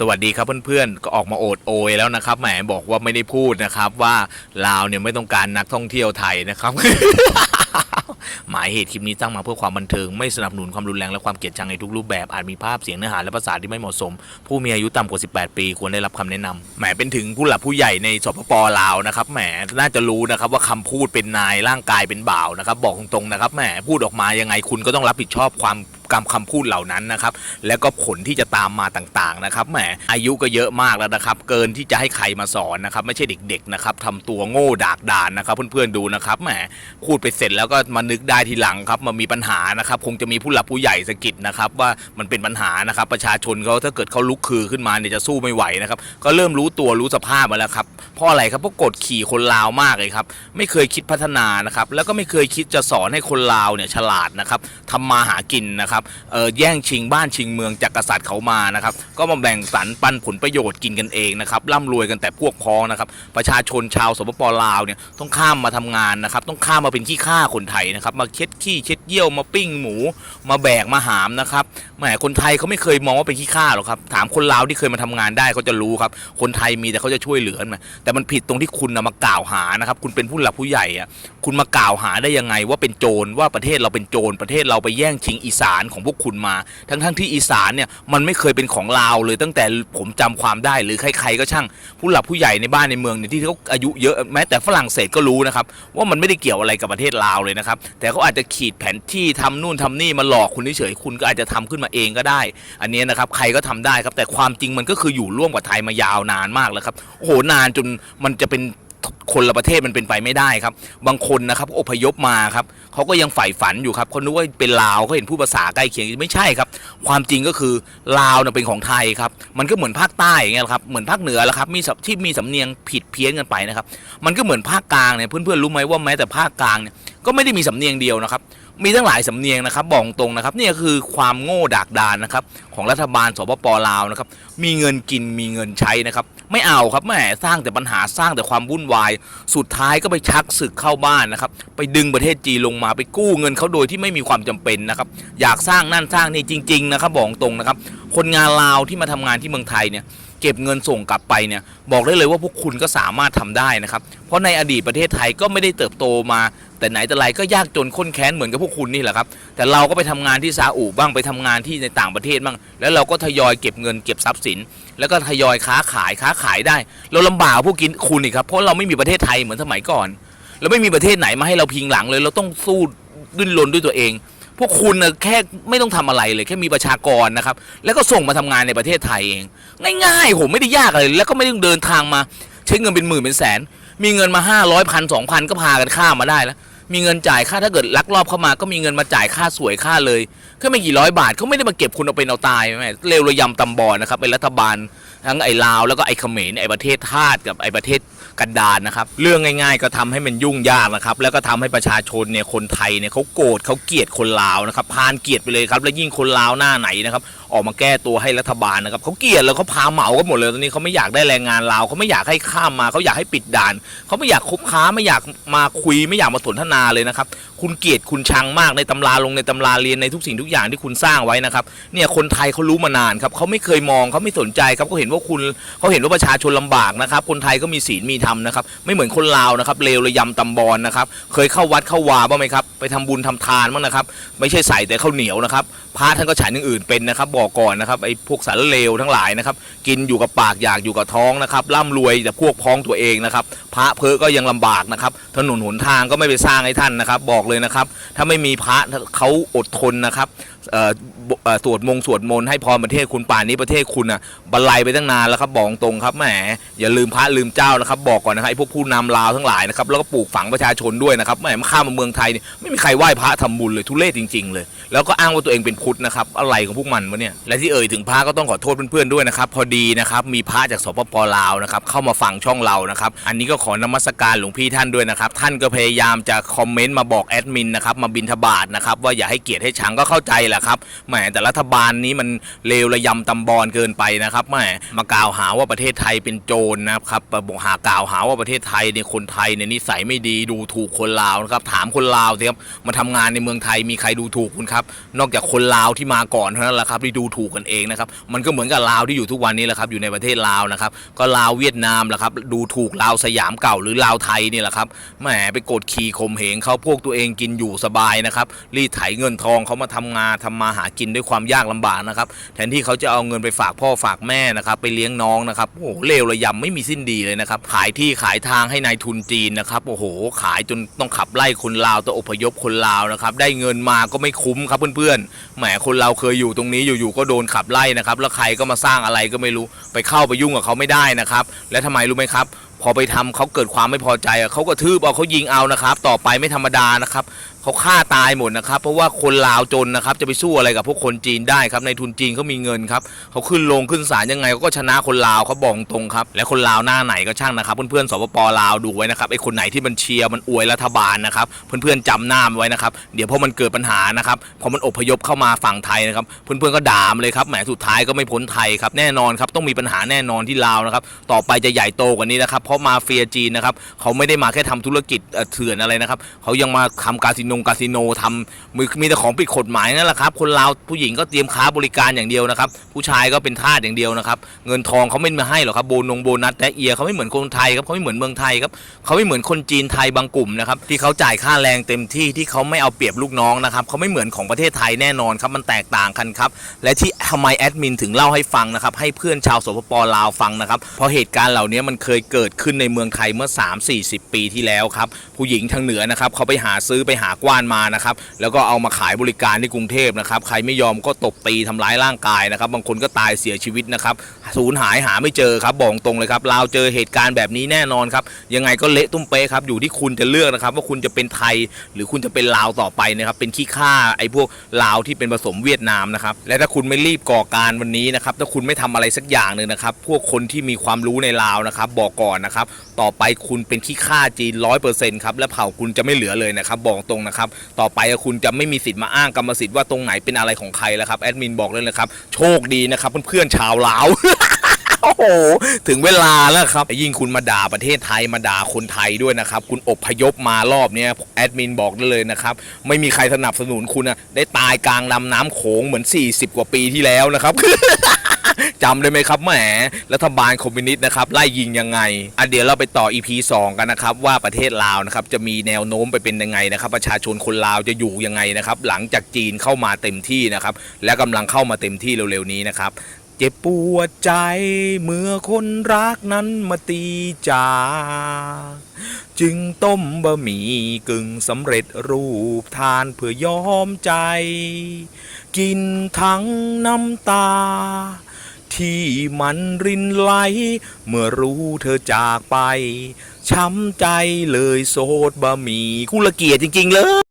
สวัสดีครับเพื่อนๆ ก็ออกมาโอดโอยแล้วนะครับแหมบอกว่าไม่ได้พูดนะครับว่าลาวเนี่ยไม่ต้องการนักท่องเที่ยวไทยนะครับ หมายเหตุคลิปนี้ตั้งมาเพื่อความบันเทิง ไม่สนับสนุนความรุนแรงและความเกลียดชังในทุกรูปแบบอาจมีภาพเสียงเนื้อหาและภาษาที่ไม่เหมาะสม ผู้มีอายุต่ำกว่า 18 ปีควรได้รับคำแนะนำแหมเป็นถึงผู้หลักผู้ใหญ่ในสปปลาวนะครับแหมน่าจะรู้นะครับว่าคำพูดเป็นนายร่างกายเป็นบ่าวนะครับบอกตรงๆนะครับแหมพูดออกมายังไงคุณก็ต้องรับผิดชอบความ กรรมคำพูดเหล่านั้นนะครับ แล้วก็ผลที่จะตามมาต่างๆนะครับแหมอายุก็เยอะมากแล้วนะครับ เกินที่จะให้ใครมาสอนนะครับ ไม่ใช่เด็กๆนะครับทำตัวโง่ดากดานนะครับ เพื่อนๆดูนะครับแหมพูดไปเสร็จแล้วก็มานึกได้ทีหลังครับมามีปัญหานะครับ คงจะมีผู้หลักผู้ใหญ่สะกิดนะครับ ว่ามันเป็นปัญหานะครับ ประชาชนเขาถ้าเกิดเขาลุกคือขึ้นมาเนี่ยจะสู้ไม่ไหวนะครับ ก็เริ่มรู้ตัวรู้สภาพมาแล้วครับเพราะอะไรครับเพราะกดขี่คนลาวมากเลยครับไม่เคยคิดพัฒนานะครับ แล้วก็ไม่เคยคิดจะสอนให้คนลาวเนี่ยฉลาดนะครับทำมาหากินนะครับเออแย่งชิงบ้านชิงเมืองจากกษัตริย์เขามานะครับ ก็มาแบ่งสรรปันผลประโยชน์กินกันเองนะครับร่ำรวยกันแต่พวกพ้องนะครับ ประชาชนชาวสปปลาวเนี่ยต้องข้ามมาทำงานนะครับ ต้องข้ามมาเป็นขี้ข้าคนไทยนะครับ มาเช็ดขี้เช็ดเยี่ยวมาปิ้งหมู มาแบกมาหามนะครับแหมคนไทยเขาไม่เคยมองว่าเป็นขี้ข้าหรอกครับถามคนลาวที่เคยมาทำงานได้เขาจะรู้ครับ คนไทยมีแต่เขาจะช่วยเหลือนะแต่มันผิดตรงที่คุณนะมากล่าวหานะครับ คุณเป็นผู้หลักผู้ใหญ่อะคุณมากล่าวหาได้ยังไงว่าเป็นโจรว่าประเทศเราเป็นโจรประเทศเราไปแย่งชิงอีสานของพวกคุณมา ทั้งๆที่อีสานเนี่ยมันไม่เคยเป็นของลาวเลยตั้งแต่ผมจำความได้หรือใครๆก็ช่าง ผู้หลักผู้ใหญ่ในบ้านในเมืองเนี่ยที่เขาอายุเยอะแม้แต่ฝรั่งเศสก็รู้นะครับว่ามันไม่ได้เกี่ยวอะไรกับประเทศลาวเลยนะครับแต่เขาอาจจะขีดแผนที่ทำนู่นทำนี่มาหลอกคุณเฉยๆคุณก็อาจจะทำขึ้นมาเองก็ได้ อันนี้นะครับใครก็ทำได้ครับแต่ความจริงมันก็คืออยู่ร่วมกับไทยมายาวนานมากแล้วครับโอ้โหนานจนมันจะเป็น คนละประเทศมันเป็นไปไม่ได้ครับ บางคนนะครับอพยพมาครับเขาก็ยังใฝ่ฝันอยู่ครับเขานึกว่าเป็นลาวเขาเห็นผู้ภาษาใกล้เคียงไม่ใช่ครับ ความจริงก็คือลาวเนี่ยเป็นของไทยครับ มันก็เหมือนภาคใต้อย่างเงี้ยครับเหมือนภาคเหนือแหละครับมีที่มีสำเนียงผิดเพี้ยนกันไปนะครับ มันก็เหมือนภาคกลางเนี่ยเพื่อนๆรู้ไหมว่าแม้แต่ภาคกลางเนี่ย ก็ไม่ได้มีสำเนียงเดียวนะครับ มีตั้งหลายสำเนียงนะครับบอกตรงนะครับนี่คือความโง่ดากดานนะครับของรัฐบาลสปปลาวนะครับมีเงินกินมีเงินใช้นะครับไม่เอาครับแหมสร้างแต่ปัญหาสร้างแต่ความวุ่นวาย สุดท้ายก็ไปชักศึกเข้าบ้านนะครับไปดึงประเทศจีนลงมาไปกู้เงินเขาโดยที่ไม่มีความจำเป็นนะครับอยากสร้างนั่นสร้างนี่จริง ๆ นะครับบอกตรงนะครับคนงานลาวที่มาทำงานที่เมืองไทยเนี่ย เก็บเงินส่งกลับไปเนี่ยบอกได้เลยว่าพวกคุณก็สามารถทำได้นะครับ เพราะในอดีตประเทศไทยก็ไม่ได้เติบโตมา แต่ไหนแต่ไรก็ยากจนข้นแค้นเหมือนกับพวกคุณนี่แหละครับ แต่เราก็ไปทำงานที่ซาอุบ้างไปทำงานที่ในต่างประเทศบ้าง แล้วเราก็ทยอยเก็บเงินเก็บทรัพย์สิน แล้วก็ทยอยค้าขายค้าขายได้ เราลำบากพวกกินคุณอีกครับเพราะเราไม่มีประเทศไทยเหมือนสมัยก่อนเราไม่มีประเทศไหนมาให้เราพิงหลังเลย เราต้องสู้ดิ้นรนด้วยตัวเอง พวกคุณนะแค่ไม่ต้องทำอะไรเลยแค่มีประชากรนะครับ แล้วก็ส่งมาทำงานในประเทศไทยเองง่ายๆผมไม่ได้ยากอะไรเลยแล้วก็ไม่ต้องเดินทางมาใช้เงินเป็นหมื่นเป็นแสน มีเงินมาห้าร้อยพันสองพันก็พากันข้ามมาได้แล้วมีเงินจ่ายค่าถ้าเกิดลักลอบเข้ามาก็มีเงินมาจ่ายค่าสวยค่าเลยแค่ไม่กี่ร้อยบาทเขาไม่ได้มาเก็บคุณเอาเป็นเอาตายแม่เลวระยำตำบอนะครับเป็นรัฐบาล ทั้งไอ้ลาวแล้วก็ไอ้เขมรไอ้ประเทศทาสกับไอ้ประเทศกันดารนะครับ เรื่องง่าย ๆ ก็ทำให้มันยุ่งยากนะครับ แล้วก็ทำให้ประชาชนเนี่ยคนไทยเนี่ยเขาโกรธเขาเกลียดคนลาวนะครับพานเกลียดไปเลยครับ แล้วยิ่งคนลาวหน้าไหนนะครับออกมาแก้ตัวให้รัฐบาลนะครับเขาเกลียดแล้วเขาพาเหมากันหมดเลยตอนนี้เขาไม่อยากได้แรงงานลาวเขาไม่อยากให้ข้ามมาเขาอยากให้ปิดด่านเขาไม่อยากคบค้าไม่อยากมาคุยไม่อยากมาสนทนาเลยนะครับคุณเกลียดคุณชังมากในตำราลงในตำราเรียนในทุกสิ่งทุกอย่างที่คุณสร้างไว้นะครับเนี่ยคนไทยเขารู้มานานครับเขาไม่เคยมองเขาไม่สนใจครับเขาเห็นว่าคุณเขาเห็นว่าประชาชนลำบากนะครับคนไทยก็มีศีลมีธรรมนะครับไม่เหมือนคนลาวนะครับเลวระยำตำบอลนะครับเคยเข้าวัดเข้าวาบ้างไหมครับไปทำบุญทำทานบ้างนะครับไม่ใช่ใส่แต่ข้าวเหนียวนะครับพระท่านก็ฉันอย่างอื่นเป็นนะครับบอกก่อนนะครับไอ้พวกสารเลวทั้งหลายนะครับ กินอยู่กับปากอยากอยู่กับท้องนะครับร่ำรวยแต่พวกพ้องตัวเองนะครับ พระเพอก็ยังลำบากนะครับ ถนนหนทางก็ไม่ไปสร้างให้ท่านนะครับ บอกเลยนะครับ ถ้าไม่มีพระเขาอดทนนะครับ สวดมงสวดมนต์ให้พรประเทศคุณป่านนี้ประเทศคุณอะบรรลัยไปตั้งนานแล้วครับบอกตรงครับแหมอย่าลืมพระลืมเจ้านะครับ บอกก่อนนะครับไอ้พวกผู้นำลาวทั้งหลายนะครับแล้วก็ปลูกฝังประชาชนด้วยนะครับแหมมาข้ามมาเมืองไทยเนี่ยไม่มีใครไหว้พระทำบุญเลยทุเรศจริง ๆ เลย แล้วก็อ้างว่าตัวเองเป็นพุทธนะครับอะไรของพวกมันวะเนี่ยและที่เอ่ยถึงพระก็ต้องขอโทษเพื่อนๆด้วยนะครับพอดีนะครับมีพระจากสปปลาวนะครับเข้ามาฟังช่องเรานะครับอันนี้ก็ขอนมัสการหลวงพี่ท่านด้วยนะครับท่านก็พยายามจะคอมเมนต์มาบอกแอดมินนะครับมาบินทบาทนะครับว่าอย่าให้เกียรติให้ชังก็เข้าใจแหละครับแหมแต่รัฐบาลนี้มันเลวระยำตำบอลเกินไปนะครับแหมมากล่าวหาว่าประเทศไทยเป็นโจรนะครับบอกหากล่าวหาว่าประเทศไทยเนี่ยคนไทยเนี่ยนิสัยไม่ดีดูถูกคนลาวนะครับถามคนลาวสิครับมาทำงานในเมืองไทยมีใครดูถูกคุณครับนอกจากคนลาวที่มาก่อนเท่านั้นแหละครับที่ดูถูกกันเองนะครับมันก็เหมือนกับลาวที่อยู่ทุกวันนี้แหละครับอยู่ในประเทศลาวนะครับก็ลาวเวียดนามแหละครับดูถูกลาวสยามเก่าหรือลาวไทยนี่แหละครับแหมไปกดขี่ข่มเหงเขาพวกตัวเองกินอยู่สบายนะครับรีดไถเงินทองเขามาทำงานทำมาหากินด้วยความยากลำบากนะครับ แทนที่เขาจะเอาเงินไปฝากพ่อฝากแม่นะครับไปเลี้ยงน้องนะครับโอ้โหเลวระยำไม่มีสิ้นดีเลยนะครับขายที่ขายทางให้นายทุนจีนนะครับโอ้โห ขายจนต้องขับไล่คนลาวต้องอพยพคนลาวนะครับได้เงินมาก็ไม่คุ้มครับเพื่อนๆแหมคนเราเคยอยู่ตรงนี้อยู่ๆก็โดนขับไล่นะครับแล้วใครก็มาสร้างอะไรก็ไม่รู้ไปเข้าไปยุ่งกับเขาไม่ได้นะครับและทำไมรู้ไหมครับพอไปทำเขาเกิดความไม่พอใจเขาก็ทืบเอาเขายิงเอานะครับ ต่อไปไม่ธรรมดานะครับ เขาฆ่าตายหมดนะครับ เพราะว่าคนลาวจนนะครับ จะไปสู้อะไรกับพวกคนจีนได้ครับในทุนจีนเขามีเงินครับเขาขึ้นลงขึ้นศาลยังไงเขาก็ชนะคนลาวเขาบอกตรงครับ และคนลาวหน้าไหนก็ช่างนะครับ เพื่อนๆสปปลาวดูไว้นะครับไอ้คนไหนที่มันเชียร์มันอวยรัฐบาลนะครับเพื่อนๆจำหน้าไว้นะครับเดี๋ยวพอมันเกิดปัญหานะครับพอมันอพยพเข้ามาฝั่งไทยนะครับเพื่อนๆก็ด่ามเลยครับแหมสุดท้ายก็ไม่พ้นไทยครับแน่นอนครับต้องมีปัญหาแน่นอนที่ลาวนะครับต่อไปจะใหญ่โตกว่านี้นะครับเพราะมาเฟียจีนนะครับเขาไม่ได้มาแค่ทำธุรกิจเถื่อนอะไรนะครับเขายังมาทำคาสิโนคาสิโนทำมีมีแต่ของผิดกฎหมายนั่นแหละครับ คนลาวผู้หญิงก็เตรียมค้าบริการอย่างเดียวนะครับ ผู้ชายก็เป็นทาสอย่างเดียวนะครับ เงินทองเขาไม่มาให้หรอกครับโบนงโบนัสแต่เอียเขาไม่เหมือนคนไทยครับเขาไม่เหมือนเมืองไทยครับเขาไม่เหมือนคนจีนไทยบางกลุ่มนะครับที่เขาจ่ายค่าแรงเต็มที่ที่เขาไม่เอาเปรียบลูกน้องนะครับเขาไม่เหมือนของประเทศไทยแน่นอนครับมันแตกต่างกันครับและที่ทำไมแอดมินถึงเล่าให้ฟังนะครับให้เพื่อนชาวสปปลาวฟังนะครับเพราะเหตุการณ์เหล่านี้มันเคยเกิดขึ้นในเมืองไทยเมื่อ 3-40 ปีที่แล้วครับผู้หญิงทางเหนือนะครับเขาไปหาซื้อไปหากว้านมานะครับแล้วก็เอามาขายบริการที่กรุงเทพนะครับใครไม่ยอมก็ตบตีทำร้ายร่างกายนะครับบางคนก็ตายเสียชีวิตนะครับสูญหายหาไม่เจอครับบอกตรงเลยครับลาวเจอเหตุการณ์แบบนี้แน่นอนครับยังไงก็เละตุ้มเป๊ะครับอยู่ที่คุณจะเลือกนะครับว่าคุณจะเป็นไทยหรือคุณจะเป็นลาวต่อไปนะครับเป็นขี้ข้าไอ้พวกลาวที่เป็นผสมเวียดนามนะครับและถ้าคุณไม่รีบก่อการวันนี้นะครับถ้าคุณไม่ทำอะไรสักอย่างหนึ่งนะครับพวกคนที่มีความรู้ในลาวนะครับบอกก่อนนะครับต่อไปคุณเป็นขี้ข้าจีนร้อยเปอร์เซ็นต์ครับและเผ่าคุณจะไม่เหลือเลยนะครับบอกตรงนะครับต่อไปคุณจะไม่มีสิทธิ์มาอ้างกรรมสิทธิ์ว่าตรงไหนเป็นอะไรของใครแล้วครับแอดมินบอกเลยนะครับโชคดีนะครับเพื่อนๆชาวลาวโอ้โหถึงเวลาแล้วครับยิ่งคุณมาด่าประเทศไทยมาด่าคนไทยด้วยนะครับ คุณอบพยพมารอบเนี้ยแอดมินบอกได้เลยนะครับ ไม่มีใครสนับสนุนคุณนะได้ตายกลางลำน้ำโขงเหมือน 40 กว่าปีที่แล้วนะครับ จำได้ไหมครับแหมรัฐบาลคอมมิวนิสต์นะครับไล่ยิงยังไงอะเดี๋ยวเราไปต่อ EP 2 กันนะครับ ว่าประเทศลาวนะครับจะมีแนวโน้มไปเป็นยังไงนะครับ ประชาชนคนลาวจะอยู่ยังไงนะครับหลังจากจีนเข้ามาเต็มที่นะครับและกำลังเข้ามาเต็มที่เร็วๆนี้นะครับเจ็บปวดใจเมื่อคนรักนั้นมาตีจากจึงต้มบะหมี่กึ่งสำเร็จรูปทานเพื่อยอมใจ กินทั้งน้ำตา ที่มันรินไหล เมื่อรู้เธอจากไป ช้ำใจเลยโสดบะหมี่กุละเกียจจริง ๆ เลย